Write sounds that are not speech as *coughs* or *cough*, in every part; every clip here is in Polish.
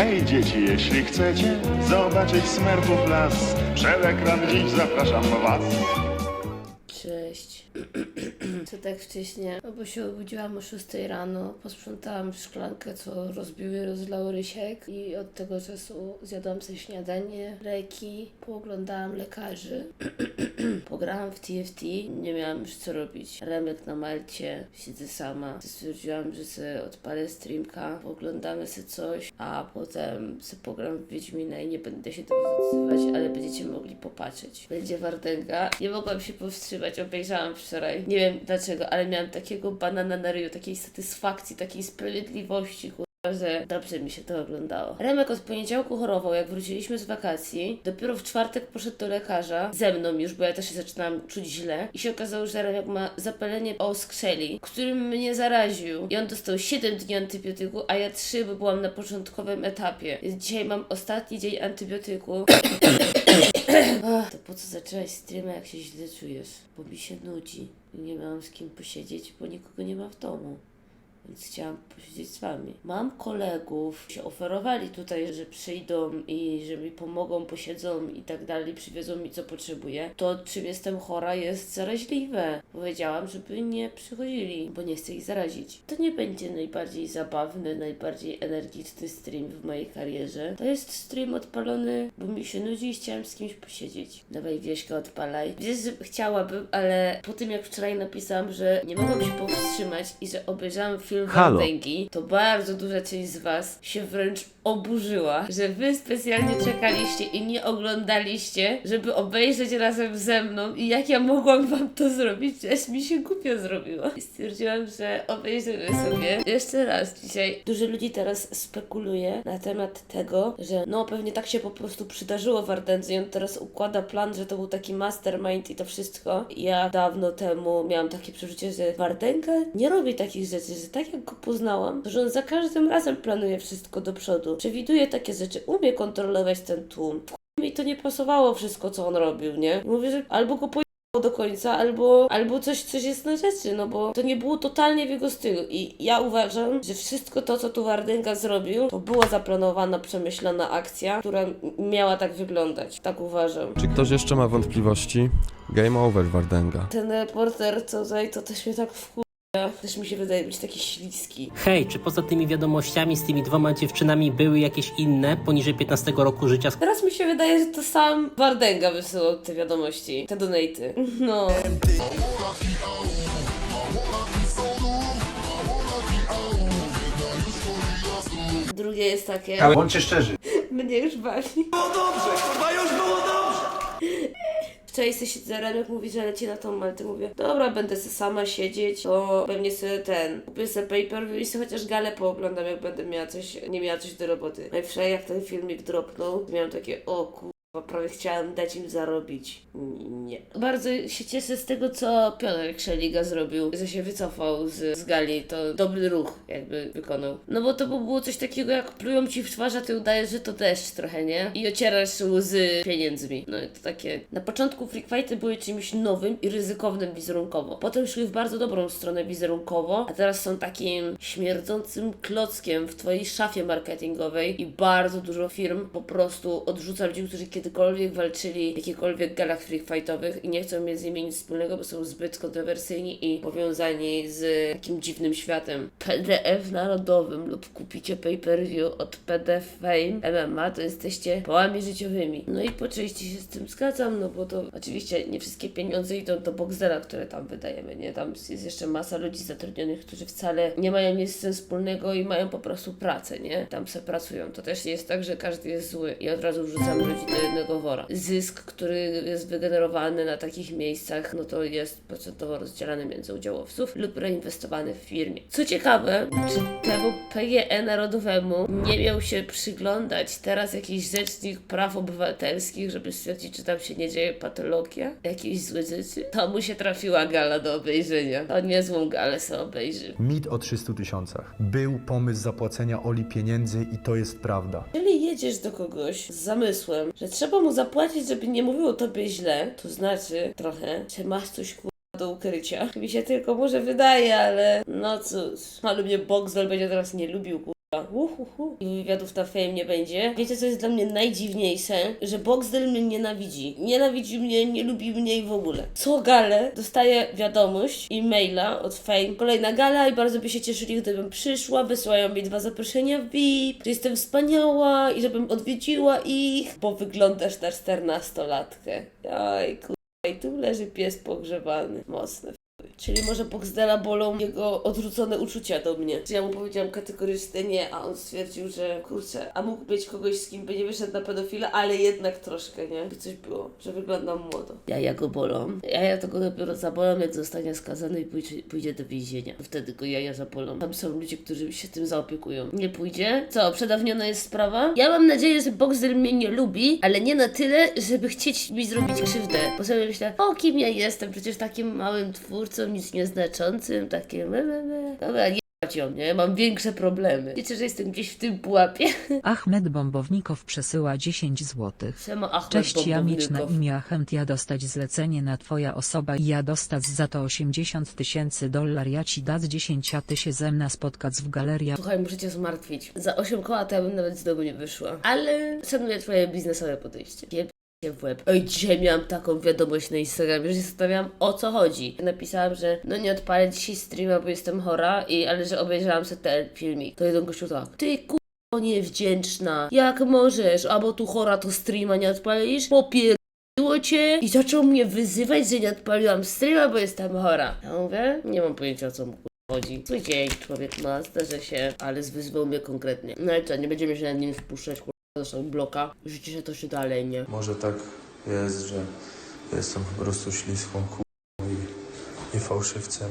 Hej dzieci, jeśli chcecie zobaczyć smerfów las, przed ekran dziś zapraszam was. *clears throat* Co tak wcześnie? No bo się obudziłam o 6 rano, posprzątałam szklankę, co rozbił i rozlał Rysiek i od tego czasu zjadłam sobie śniadanie, leki, pooglądałam lekarzy, *clears throat* pograłam w TFT, nie miałam już co robić. Remek na Malcie, siedzę sama. Stwierdziłam, że sobie odpalę streamka, pooglądamy sobie coś, a potem sobie pogram w Wiedźmina i nie będę się teraz odzywać, ale będziecie mogli popatrzeć. Będzie Wardęga. Nie mogłam się powstrzymać, obejrzałam wczoraj. Nie wiem dlaczego, ale miałam takiego banana na ryju, takiej satysfakcji, takiej sprawiedliwości, że dobrze mi się to oglądało. Remek od poniedziałku chorował, jak wróciliśmy z wakacji. Dopiero w czwartek poszedł do lekarza, ze mną już, bo ja też się zaczynałam czuć źle. I się okazało, że Remek ma zapalenie oskrzeli, którym mnie zaraził. I on dostał 7 dni antybiotyku, a ja 3, bo byłam na początkowym etapie. Więc dzisiaj mam ostatni dzień antybiotyku. *coughs* To po co zaczęłaś streama, jak się źle czujesz? Bo mi się nudzi. Nie miałam z kim posiedzieć, bo nikogo nie ma w domu więc chciałam posiedzieć z wami. Mam kolegów, się oferowali tutaj, że przyjdą i że mi pomogą, posiedzą i tak dalej, przywiozą mi co potrzebuję. To czym jestem chora jest zaraźliwe. Powiedziałam, żeby nie przychodzili, bo nie chcę ich zarazić. To nie będzie najbardziej zabawny, najbardziej energiczny stream w mojej karierze. To jest stream odpalony, bo mi się nudzi i chciałam z kimś posiedzieć. Dawaj Wieśka, odpalaj. Wiesz, że chciałabym, ale po tym jak wczoraj napisałam, że nie mogłam się powstrzymać i że obejrzałam film Halo. Wardęgi, to bardzo duża część z Was się wręcz oburzyła, że Wy specjalnie czekaliście i nie oglądaliście, żeby obejrzeć razem ze mną i jak ja mogłam Wam to zrobić, aż mi się głupio zrobiło. I stwierdziłam, że obejrzymy sobie jeszcze raz dzisiaj. Dużo ludzi teraz spekuluje na temat tego, że no pewnie tak się po prostu przydarzyło Wardędze i on teraz układa plan, że to był taki mastermind i to wszystko. Ja dawno temu miałam takie przeczucie, że Wardęga nie robi takich rzeczy, że tak jak go poznałam, to że on za każdym razem planuje wszystko do przodu. Przewiduje takie rzeczy, umie kontrolować ten tłum. Mi to nie pasowało wszystko, co on robił, nie? Mówię, że albo go po do końca, albo, albo coś, coś jest na rzeczy, no bo to nie było totalnie w jego stylu. I ja uważam, że wszystko to, co tu Wardęga zrobił, to była zaplanowana, przemyślana akcja, która miała tak wyglądać. Tak uważam. Czy ktoś jeszcze ma wątpliwości? Game over, Wardenga. Ten reporter tutaj, to też mnie tak wkurza. Też mi się wydaje być taki śliski. Hej, czy poza tymi wiadomościami z tymi dwoma dziewczynami były jakieś inne poniżej 15 roku życia? Teraz mi się wydaje, że to sam Wardęga wysyłał te wiadomości, te donaty. No. Drugie jest takie. Ale bądźcie szczerzy. Mnie już bawi. Było dobrze, kurwa, już było dobrze! Sobie siedzę, Remek mówi, że leci na tą Maltę. Mówię, dobra, będę sobie sama siedzieć, to pewnie sobie ten, kupię sobie paper i sobie chociaż galę pooglądam, jak będę miała coś, nie miała coś do roboty. No i wczoraj jak ten filmik dropnął, miałam takie, o kurwa, prawie chciałam dać im zarobić. Nie. Bardzo się cieszę z tego, co Piotrek Szeliga zrobił, że się wycofał z, z gali. To dobry ruch jakby wykonał. No bo to by było coś takiego, jak plują ci w twarz, a ty udajesz, że to deszcz trochę, nie? I ocierasz łzy pieniędzmi. No i to takie... Na początku Freak były czymś nowym i ryzykownym wizerunkowo. Potem szły w bardzo dobrą stronę wizerunkowo, a teraz są takim śmierdzącym klockiem w twojej szafie marketingowej i bardzo dużo firm po prostu odrzuca ludzi, którzy kiedykolwiek walczyli w jakichkolwiek galach freak fightowych i nie chcą mieć z nimi nic wspólnego, bo są zbyt kontrowersyjni i powiązani z takim dziwnym światem. PDF narodowym lub kupicie pay-per-view od PDF Fame MMA, to jesteście połami życiowymi. No i po części się z tym zgadzam, no bo to oczywiście nie wszystkie pieniądze idą do Boxdela, które tam wydajemy, nie? Tam jest jeszcze masa ludzi zatrudnionych, którzy wcale nie mają nic z tym wspólnego i mają po prostu pracę, nie? Tam se pracują. To też nie jest tak, że każdy jest zły i od razu wrzucam do jednego wora. Zysk, który jest wygenerowany na takich miejscach, no to jest procentowo rozdzielany między udziałowców lub reinwestowany w firmie. Co ciekawe, czy temu PGE Narodowemu nie miał się przyglądać teraz jakiś rzecznik praw obywatelskich, żeby stwierdzić, czy tam się nie dzieje patologia, jakieś złe rzeczy? To mu się trafiła gala do obejrzenia. To niezłą galę sobie obejrzy. Mit o 300 tysiącach. Był pomysł zapłacenia Oli pieniędzy i to jest prawda. Jeżeli jedziesz do kogoś z zamysłem, że trzeba mu zapłacić, żeby nie mówił o tobie źle, to znaczy trochę, że masz coś ku... do ukrycia. Mi się tylko może wydaje, ale no cóż, ale mnie Boxel będzie teraz nie lubił ku... Uhuhu. I wywiadów na fame nie będzie. Wiecie, co jest dla mnie najdziwniejsze? Że Boxdel mnie nienawidzi. Nienawidzi mnie, nie lubi mnie i w ogóle. Co galę dostaję wiadomość, e-maila od fame. Kolejna gala i bardzo by się cieszyli, gdybym przyszła. Wysyłają mi dwa zaproszenia w VIP, że jestem wspaniała i żebym odwiedziła ich, bo wyglądasz na czternastolatkę. Aj, kurwa. I tu leży pies pogrzebany. Mocne. Czyli może Boxdela bolą jego odrzucone uczucia do mnie. Ja mu powiedziałam kategorycznie nie, a on stwierdził, że kurczę, a mógł być kogoś, z kim by nie wyszedł na pedofila, ale jednak troszkę, nie? By coś było, że wyglądam młodo. Jaja go bolą. Jaja to go dopiero zabolą, jak zostanie skazany i pójdzie, pójdzie do więzienia. Wtedy go jaja zabolą. Tam są ludzie, którzy się tym zaopiekują. Nie pójdzie? Co, przedawniona jest sprawa? Ja mam nadzieję, że Boxdel mnie nie lubi, ale nie na tyle, żeby chcieć mi zrobić krzywdę. Bo sobie myślę, o kim ja jestem? Przecież takim małym twórcą, nic nieznaczącym, takie me, me, me. Dobra, nie ją, nie? Mam większe problemy. Wiecie, że jestem gdzieś w tym pułapie? *laughs* Ahmed Bombownikow przesyła 10 zł. Siema Ahmed Cześć, ja mieć na imię Ahmed, ja dostać zlecenie na twoja osoba i ja dostać za to 80 tysięcy dolar, ja ci dać 10 a ty się ze mną spotkać w galerii. Słuchaj, muszę cię zmartwić. Za 8 koła to ja bym nawet z domu nie wyszła. Ale szanuję twoje biznesowe podejście. Się w łeb. Oj, dzisiaj miałam taką wiadomość na Instagramie, że się zastanawiałam o co chodzi. Napisałam, że no nie odpalę dzisiaj streama, bo jestem chora, i, ale że obejrzałam sobie ten filmik. To jeden gościu tak. Ty ku... niewdzięczna. Jak możesz? Albo tu chora to streama nie odpalisz? Popier... Cię i zaczął mnie wyzywać, że nie odpaliłam streama, bo jestem chora. Ja mówię, nie mam pojęcia o co mu chodzi. Zły dzień człowiek ma, zdarzy się, ale zwyzywał mnie konkretnie. No i co, nie będziemy się nad nim spuszczać, zresztą bloka. Życie się to się dalej, nie? Może tak jest, że jestem po prostu śliską k***ą i, i fałszywcem.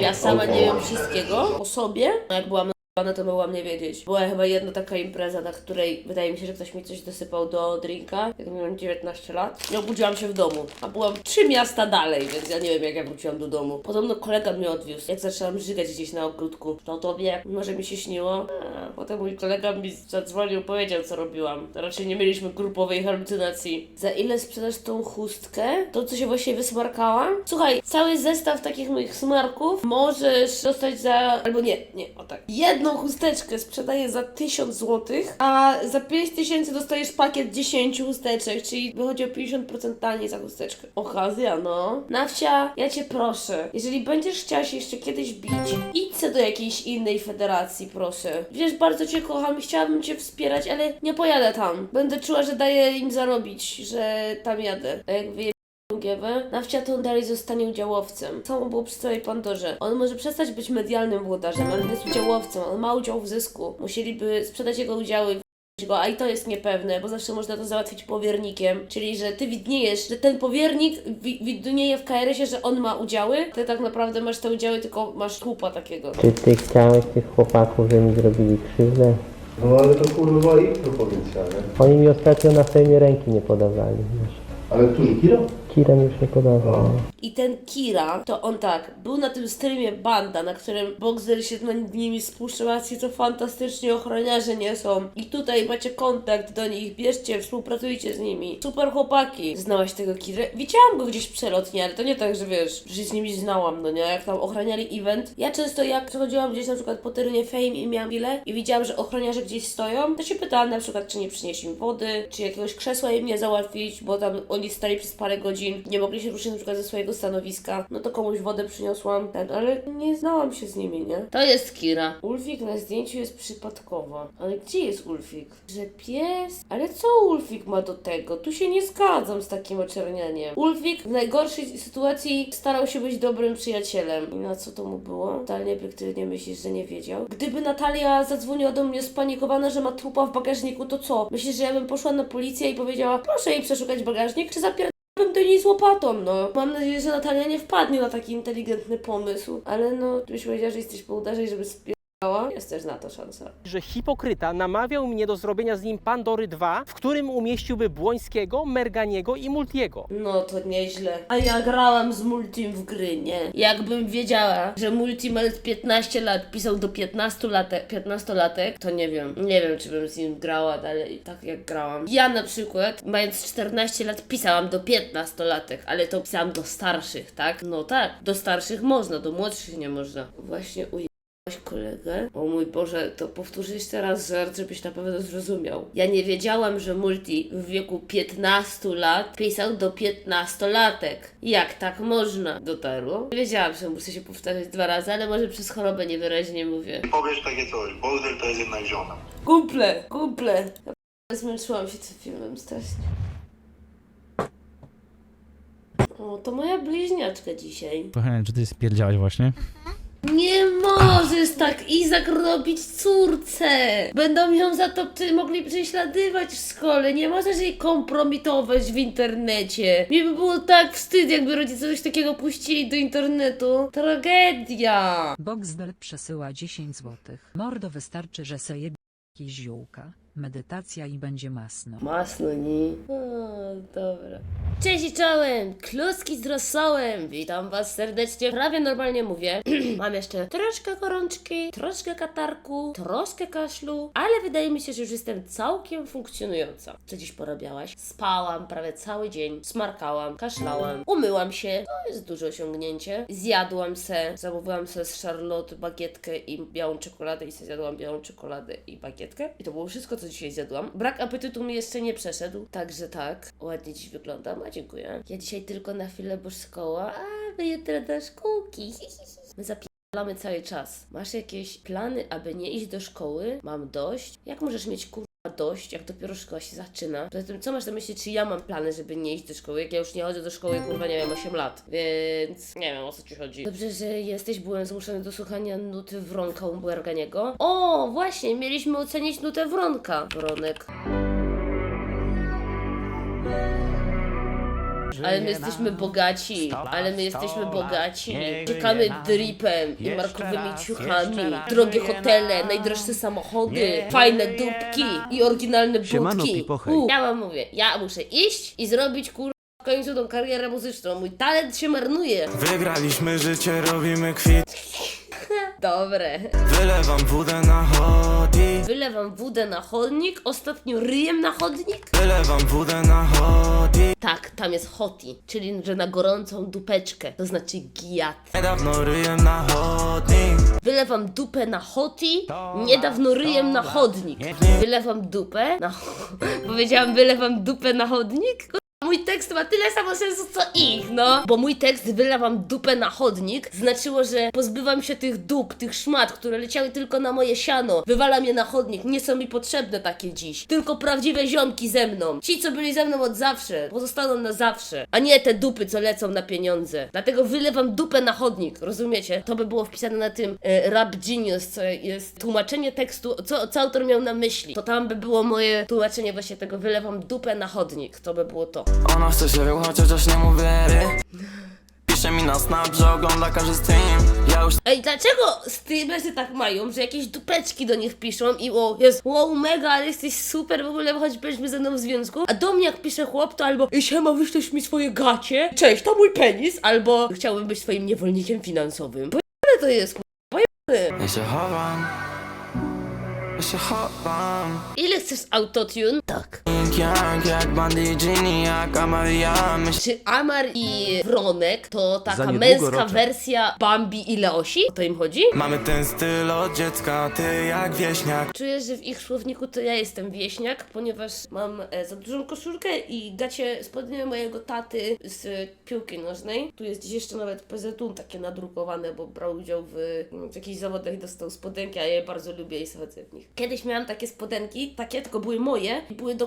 Ja sama nie wiem wszystkiego o sobie. Jak byłam na to mogłam nie wiedzieć. Była chyba jedna taka impreza, na której wydaje mi się, że ktoś mi coś dosypał do drinka, jak miałam 19 lat. I obudziłam się w domu, a byłam trzy miasta dalej, więc ja nie wiem jak ja wróciłam do domu. Podobno kolega mnie odwiózł, jak zaczęłam żygać gdzieś na ogródku. To tobie może mi się śniło. A, potem mój kolega mi zadzwonił, powiedział co robiłam. Raczej nie mieliśmy grupowej halucynacji. Za ile sprzedasz tą chustkę? To co się właśnie wysmarkałam? Słuchaj, cały zestaw takich moich smarków możesz dostać za... albo nie, nie, o tak. Jedną chusteczkę sprzedaję za 1000 zł, a za 5000 dostajesz pakiet 10 chusteczek, czyli wychodzi o 50% taniej za chusteczkę. Okazja, no. Nawcia, ja cię proszę, jeżeli będziesz chciała się jeszcze kiedyś bić, idź do jakiejś innej federacji, proszę. Wiesz, bardzo cię kocham i chciałabym cię wspierać, ale nie pojadę tam. Będę czuła, że daję im zarobić, że tam jadę. A jak wyje Giewę, Nawcia to on dalej zostanie udziałowcem. Samo było przy całej Pandorze. On może przestać być medialnym włodarzem, ale jest udziałowcem. On ma udział w zysku. Musieliby sprzedać jego udziały go, a i to jest niepewne, bo zawsze można to załatwić powiernikiem. Czyli, że ty widniejesz, że ten powiernik wi- widnieje w KRS-ie, że on ma udziały, ty tak naprawdę masz te udziały, tylko masz tłupa takiego. Czy ty chciałeś tych chłopaków, że mi zrobili krzywdę? No ale to kurwa ich propozycja, nie? Oni mi ostatnio na fejmie ręki nie podawali. Wiesz. Ale którzy, Kiro? Kirem już nie podawał. I ten Kira, to on tak, był na tym streamie Banda, na którym Boxer się nad nimi spuszczał, a ci co fantastycznie ochroniarze nie są. I tutaj macie kontakt do nich, bierzcie, współpracujcie z nimi. Super chłopaki. Znałaś tego Kirę? Widziałam go gdzieś przelotnie, ale to nie tak, że wiesz, że się z nimi znałam, no nie? Jak tam ochraniali event. Ja często jak przechodziłam gdzieś na przykład po terenie Fame i miałam chwilę i widziałam, że ochroniarze gdzieś stoją, to się pytałam na przykład, czy nie przynieśli mi wody, czy jakiegoś krzesła im nie załatwić, bo tam oni stali przez parę godzin, nie mogli się ruszyć na przykład ze swojego stanowiska. No to komuś wodę przyniosłam, ten, ale nie znałam się z nimi, nie? To jest Kira. Ulfik na zdjęciu jest przypadkowo. Ale gdzie jest Ulfik? Że pies? Ale co Ulfik ma do tego? Tu się nie zgadzam z takim oczernianiem. Ulfik w najgorszej sytuacji starał się być dobrym przyjacielem. I na co to mu było? Totalnie obiektywnie myślisz, że nie wiedział? Gdyby Natalia zadzwoniła do mnie spanikowana, że ma trupa w bagażniku, to co? Myślisz, że ja bym poszła na policję i powiedziała, proszę jej przeszukać bagażnik, czy zapier... Bym do niej z łopatą, no. Mam nadzieję, że Natalia nie wpadnie na taki inteligentny pomysł. Ale no, byś powiedziała, że jesteś po udarze i żeby jest też na to szansa. że hipokryta namawiał mnie do zrobienia z nim Pandory 2, w którym umieściłby Błońskiego, Merganiego i Multiego. No to nieźle. A ja grałam z Multim w gry, nie? Jakbym wiedziała, że Multi ma 15 lat, pisał do 15 latek, 15 latek, to nie wiem. Nie wiem, czy bym z nim grała dalej, tak jak grałam. Ja na przykład, mając 14 lat, pisałam do 15 latek, ale to pisałam do starszych, tak? No tak, do starszych można, do młodszych nie można. Właśnie uj kolegę. O mój Boże, to powtórzę jeszcze raz żart, żebyś na pewno zrozumiał. Ja nie wiedziałam, że Multi w wieku 15 lat pisał do 15-latek. Jak tak można? Dotarło. Nie wiedziałam, że muszę się powtarzać dwa razy, ale może przez chorobę niewyraźnie mówię. Powiesz takie coś, Bowser to jest jednak żona. Kumple, kumple. Ja zmęczyłam się tym filmem strasznie. O, to moja bliźniaczka dzisiaj. Kochanie, czy ty spierdziałeś właśnie? Nie możesz tak Izak robić córce! Będą ją za to ty mogli prześladywać w szkole. Nie możesz jej kompromitować w internecie. Mi by było tak wstyd, jakby rodzice coś takiego puścili do internetu. Tragedia! Boxdel przesyła 10 zł. Mordo wystarczy, że se jebie jakieś ziółka, medytacja i będzie masno. Masno nie. O, dobra. Cześć i czołem! Kluski z rosołem! Witam was serdecznie. Prawie normalnie mówię. *clears throat* Mam jeszcze troszkę gorączki, troszkę katarku, troszkę kaszlu, ale wydaje mi się, że już jestem całkiem funkcjonująca. Co dziś porabiałaś? Spałam prawie cały dzień, smarkałam, kaszlałam, umyłam się. To jest duże osiągnięcie. Zjadłam se, zamówiłam se z Charlotte bagietkę i białą czekoladę i se zjadłam białą czekoladę i bagietkę. I to było wszystko, co dzisiaj zjadłam. Brak apetytu mi jeszcze nie przeszedł, także tak. Ładnie dziś wyglądam, a dziękuję. Ja dzisiaj tylko na chwilę, bo szkoła, a wy jutro do szkółki. *laughs* My zapierdalamy cały czas. Masz jakieś plany, aby nie iść do szkoły? Mam dość. Jak możesz mieć kurwa dość, jak dopiero szkoła się zaczyna? Poza tym, co masz na myśli, czy ja mam plany, żeby nie iść do szkoły? Jak ja już nie chodzę do szkoły, kurwa, nie wiem, 8 lat. Więc nie wiem, o co ci chodzi. Dobrze, że jesteś, byłem zmuszony do słuchania nuty Wronka u Berganiego. O, właśnie, mieliśmy ocenić nutę Wronka. Wronek. Ale my jesteśmy bogaci, ale my jesteśmy bogaci. Czekamy dripem i markowymi ciuchami, drogie hotele, najdroższe samochody, fajne dupki i oryginalne budki. U, ja wam mówię, ja muszę iść i zrobić kur... w końcu tą karierę muzyczną. Mój talent się marnuje. Wygraliśmy życie, robimy kwit. *laughs* Dobre. Wylewam wódę na chodnik. Wylewam wódę na chodnik, ostatnio ryjem na chodnik. Wylewam wódę na chodnik. Tak, tam jest hoti, czyli że na gorącą dupeczkę, to znaczy giat. Niedawno ryjem na chodnik. Wylewam dupę na hoti, niedawno ryjem na chodnik. Wylewam dupę na... *laughs* Powiedziałam wylewam dupę na chodnik? Mój tekst ma tyle samo sensu co ich, no. Bo mój tekst wylewam dupę na chodnik znaczyło, że pozbywam się tych dup, tych szmat, które leciały tylko na moje siano. Wywalam je na chodnik, nie są mi potrzebne takie dziś. Tylko prawdziwe ziomki ze mną. Ci, co byli ze mną od zawsze, pozostaną na zawsze. A nie te dupy, co lecą na pieniądze. Dlatego wylewam dupę na chodnik, rozumiecie? To by było wpisane na tym e, Rap Genius, co jest tłumaczenie tekstu, co, co autor miał na myśli. To tam by było moje tłumaczenie właśnie tego wylewam dupę na chodnik. To by było to. Ona chce się wyłchać, chociaż nie mówię ry. Pisze mi na snap, że ogląda każdy stream. Ja już Ej, dlaczego streamerzy tak mają, że jakieś dupeczki do nich piszą i o, jest wow, mega, ale jesteś super, w ogóle choć byliśmy ze mną w związku, a do mnie jak pisze chłop, to albo "Ej, siema, wyślesz mi swoje gacie, cześć, to mój penis, albo chciałbym być twoim niewolnikiem finansowym. Pojebane to jest, kurwa, pojebane. Ja się chowam. Ja się chowam. Ile chcesz autotune? Tak. Jak, jak Bandy jak Amaria. Myśl Czy Amar i Wronek to taka niedługo męska roczek. wersja Bambi i Leosi? O to im chodzi? Mamy ten styl od dziecka, ty jak wieśniak. Czuję, że w ich słowniku to ja jestem wieśniak, ponieważ mam e, za dużą koszulkę i gacie spodnie mojego taty z e, piłki nożnej. Tu jest gdzieś jeszcze nawet PZU takie nadrukowane, bo brał udział w, mm, w jakichś zawodach i dostał spodenki, a ja je bardzo lubię i chodzę w nich. Kiedyś miałam takie spodenki, takie tylko były moje i były do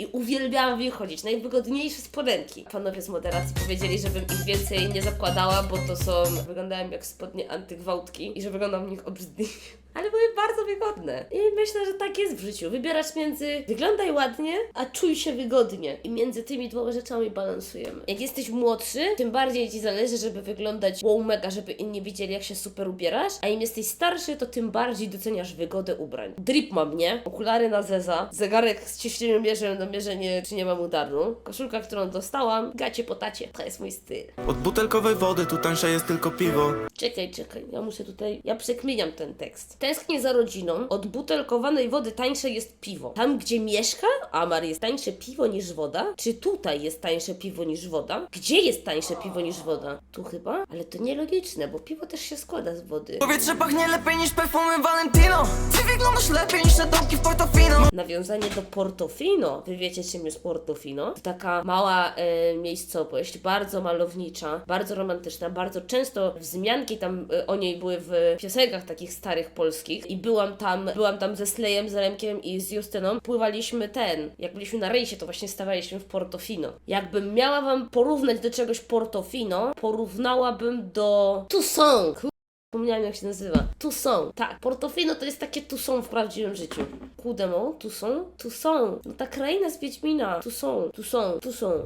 i uwielbiałam w nich chodzić. Najwygodniejsze spodenki. Panowie z moderacji powiedzieli, żebym ich więcej nie zakładała, bo to są, wyglądają jak spodnie antygwałtki i że wyglądam w nich obrzydliwie. Ale były bardzo wygodne. I myślę, że tak jest w życiu. Wybierasz między wyglądaj ładnie, a czuj się wygodnie. I między tymi dwoma rzeczami balansujemy. Jak jesteś młodszy, tym bardziej ci zależy, żeby wyglądać wow mega, żeby inni widzieli, jak się super ubierasz, a im jesteś starszy, to tym bardziej doceniasz wygodę ubrań. Drip mam, nie? Okulary na zeza, zegarek z ciśnieniem mierzem na mierzenie, czy nie mam udaru, koszulka, którą dostałam, gacie po tacie. To jest mój styl. Od butelkowej wody tu tańsze jest tylko piwo. Czekaj, czekaj, ja muszę tutaj, ja przekminiam ten tekst. Tęsknię za rodziną, od butelkowanej wody tańsze jest piwo. Tam, gdzie mieszka, Amar, jest tańsze piwo niż woda? Czy tutaj jest tańsze piwo niż woda? Gdzie jest tańsze piwo niż woda? Tu chyba? Ale to nielogiczne, bo piwo też się składa z wody. Powietrze pachnie lepiej niż perfumy Valentino. Ty wyglądasz lepiej niż te domki w Portofino. Nawiązanie do Portofino. Wy wiecie, czym jest Portofino? To taka mała e, miejscowość, bardzo malownicza, bardzo romantyczna, bardzo często wzmianki tam e, o niej były w piosenkach takich starych polskich i byłam tam, byłam tam ze Slejem, z Remkiem i z Justyną. Pływaliśmy ten, jak byliśmy na rejsie, to właśnie stawaliśmy w Portofino. Jakbym miała wam porównać do czegoś Portofino, porównałabym do Toussaint. Zapomniałam jak się nazywa. Toussaint. Tak, Portofino to jest takie Toussaint w prawdziwym życiu. Kudemo, Toussaint, Toussaint. No ta kraina z Wiedźmina. Toussaint, Toussaint, Toussaint.